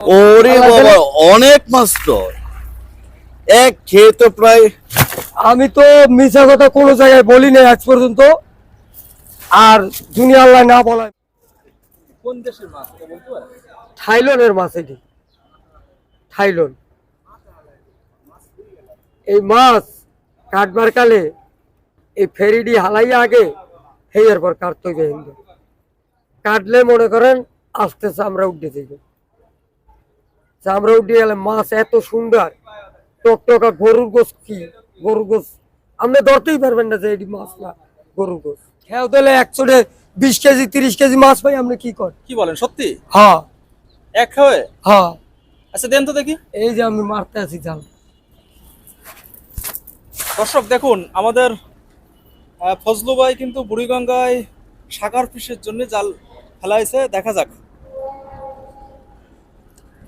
ওরে বাবা অনেক মাছ তো। এক খেয়ে তো প্রায় আমি তো মিশা কথা কোনো জায়গায় বলি নাই আজ পর্যন্ত। আর দুনিয়া আল্লাহ না বলায় কোন দেশের মাছ থাইলনের মাছ এটি। থাইলন এই মাছ কাটবার কালে এই ফেরিডি হালাইয়া আগে হেয়ার পর কাটতে হিন্দু। কাটলে মনে করেন আস্তে চামড়া উঠে যাবে চামড়া উঠে গেলে মাছ এত সুন্দর। টকটকা গরুর গোস কি? গরুর গোস আপনি ধরতেই পারবেন না যে এটি মাছ না গরুর গোস খেয়াও দিলে একশোটে বিশ কেজি তিরিশ কেজি মাছ পাই আপনি কি কর কি বলেন সত্যি? হ্যাঁ। এক হয়ে? হ্যাঁ। আচ্ছা দেন তো দেখি। এই যে আমি মারতে আছি জাল দর্শক দেখুন আমাদের ফজলু ভাই কিন্তু বুড়িগঙ্গায় সাকার ফিশের জন্য জাল ফেলাইছে। দেখা যাক।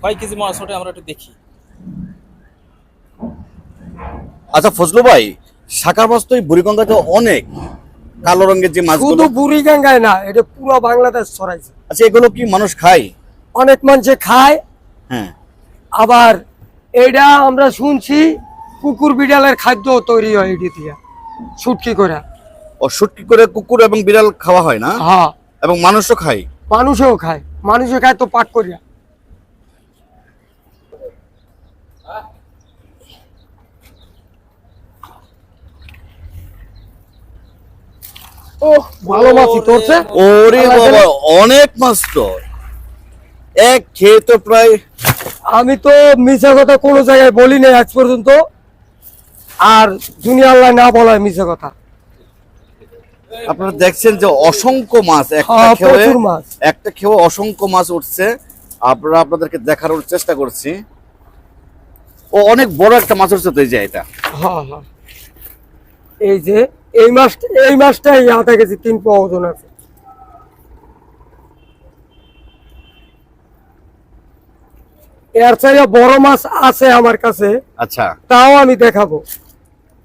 কয় কেজি মাছ ওঠে আমরা একটু দেখি। আচ্ছা ফজলু ভাই শাখা মাছ তো বুড়িগঙ্গাতে অনেক কালো রঙের যে মাছগুলো শুধু বুড়িগঙ্গায় না এটা পুরো বাংলাদেশ ছড়াইছে। আচ্ছা এগুলো কি মানুষ খায়? অনেক মানুষে খায়। হ্যাঁ। আবার এটা আমরা শুনছি কুকুর বিড়ালের খাদ্য তৈরি হয় এটি দিয়ে শুটকি করে। ও শুটকি করে কুকুর এবং বিড়াল খাওয়া হয় না? হ্যাঁ। এবং মানুষও খায়? মানুষও খায়। মানুষও খায় তো পাক করিয়া। ভালো মাছই তোরছে ওরে বাবা অনেক মাছ তো এক খেয়ে তো প্রায় আমি তো মিশা কথা কোনো জায়গায় বলি নাই আজ পর্যন্ত। আর দুনিয়া আল্লাহ না বলায় মিশা কথা। আপনারা দেখছেন যে অসংখ্য মাছ একটা হ্যাঁ, খেয়ে মাছ। একটা খেয়ে অসংখ্য মাছ উঠছে। আপনারা আপনাদেরকে দেখানোর চেষ্টা করছি। ও অনেক বড় একটা মাছ উঠছে তো এই যে এটা। হ্যাঁ হ্যাঁ। এই যে এই মাছটা এই আধা কেজি তিন পাওয়া ওজন আছে। এর চাইতে বড় মাছ আছে আমার কাছে। আচ্ছা। তাও আমি দেখাবো।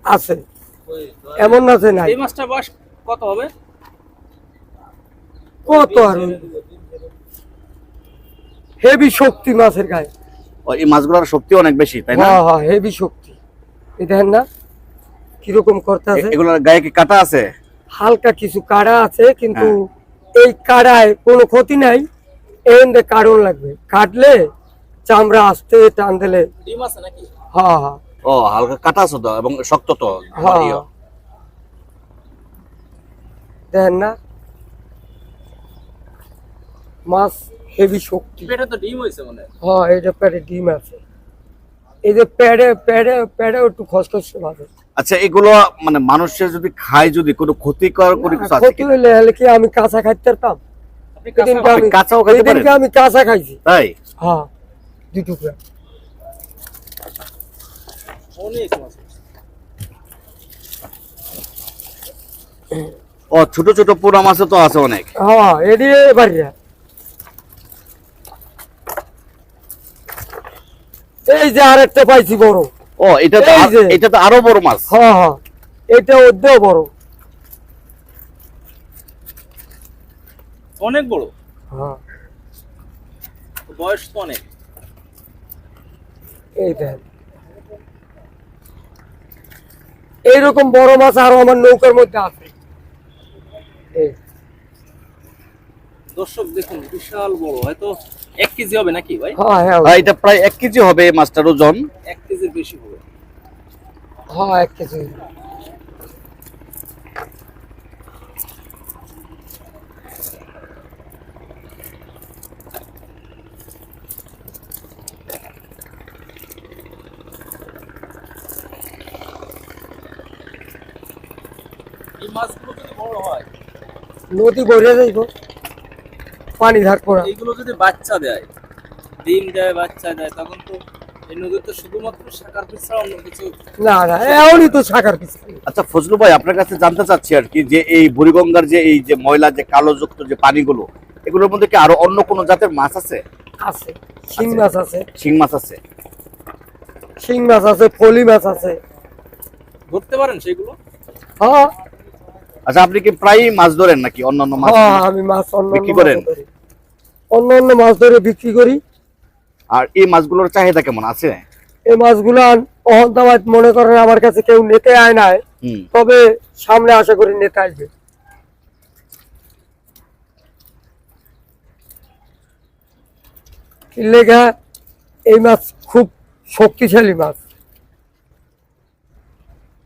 আছে। এমন না যে নাই। এই মাছটা বয়স কত হবে? কত আর হেভি শক্তি মাছের গায়ে। এই মাছগুলোর শক্তি অনেক বেশি তাই না? হ্যাঁ হ্যাঁ হেভি শক্তি। এই দেখেন না কীরকম করতে আছে? এগুলোর গায়ে কি কাটা আছে? হালকা কিছু কাড়া আছে কিন্তু হ্যাঁ। এই কাড়ায় কোনো ক্ষতি নাই। এন্ডে কারণ লাগবে। কাটলে চামড়া আসতে টান দিলে ডিম আছে নাকি? হ্যাঁ হ্যাঁ। ও হালকা কাটা আছে তো এবং শক্ত তো হ্যাঁ। দেখেন না। মাছ হেভি শক্তি। পেটে তো ডিম হয়েছে মনে হয়। এটা প্যাডে ডিম আছে। এই যে প্যাডে প্যাডে প্যাডে একটু খসখস ভাবে আচ্ছা এগুলো মানে মানুষের যদি খায় যদি কোনো ক্ষতিকর কোনো কিছু আছে ক্ষতি? হইলে হলে কি আমি কাঁচা খাইতে পারতাম? আপনি কাঁচা আমি কাঁচাও খাইতে আমি কাঁচা খাইছি? তাই? হ্যাঁ দুই টুকরা। অনেক মাছ ও ছোট ছোট পোড়া মাছও তো আছে অনেক। হ্যাঁ বাড়িয়া। এই যে আরেকটা পাইছি বড়। ও এটা তো। এটা তো আরও বড় মাছ। হ্যাঁ হ্যাঁ। এটা ওদেও বড়। অনেক বড়? হ্যাঁ। বয়স তো অনেক। এই দেন এইরকম বড় মাছ আরও আমার নৌকার মধ্যে আছে। দর্শক দেখুন বিশাল বড়। হয়তো এক কেজি হবে নাকি ভাই? হ্যাঁ হ্যাঁ। হ্যাঁ, এটা প্রায় এক কেজি হবে মাছটার ওজন। এক কেজির বেশি হবে। হ্যাঁ এক কেজি। হয়? নদী ভরে যাইব পানি থাকব না এইগুলো যদি বাচ্চা দেয় ডিম দেয় বাচ্চা দেয় তখন তো এই নদীতে শুধুমাত্র শাকার পিস ছাড়া অন্য কিছু না না এমনই তো শাকার পিস আচ্ছা ফজলু ভাই আপনার কাছে জানতে চাচ্ছি আর কি যে এই বুড়িগঙ্গার যে এই যে ময়লা যে কালো যে পানিগুলো এগুলোর মধ্যে কি আরও অন্য কোনো জাতের মাছ আছে? আছে শিং মাছ আছে। শিং মাছ আছে। শিং মাছ আছে ফলি মাছ আছে। ধরতে পারেন সেগুলো? হ্যাঁ। আচ্ছা আপনি কি প্রায়ই মাছ ধরেন নাকি? অন্যান্য মাছ হ্যাঁ আমি মাছ অন্য বিক্রি করেন? অন্য অন্য মাছ ধরে বিক্রি করি। আর এই মাছগুলোর চাহিদা কেমন? আছে? এই মাছগুলো অহন্তাবাদ মনে করেন আমার কাছে কেউ নিতে আয় নাই। তবে সামনে আশা করি নিতে আসবে। লেগা এই মাছ খুব শক্তিশালী মাছ।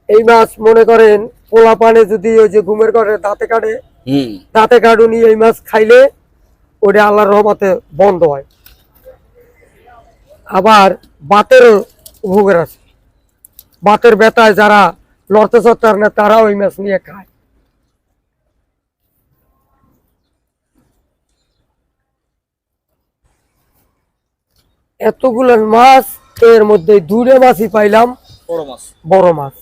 এই মাছ মনে করেন পোলা পানে যদি ওই যে ঘুমের ঘরে দাঁতে কাটে দাঁতে কাটুনি এই মাছ খাইলে ওটা আল্লাহর রহমতে বন্ধ হয়। আবার বাতেরও উপকার আছে বাতের ব্যথায় যারা লড়তে চড়তে না তারা ওই মাছ নিয়ে খায়। এতগুলো মাছ এর মধ্যে দুটো মাছই পাইলাম। বড় মাছ। বড় মাছ।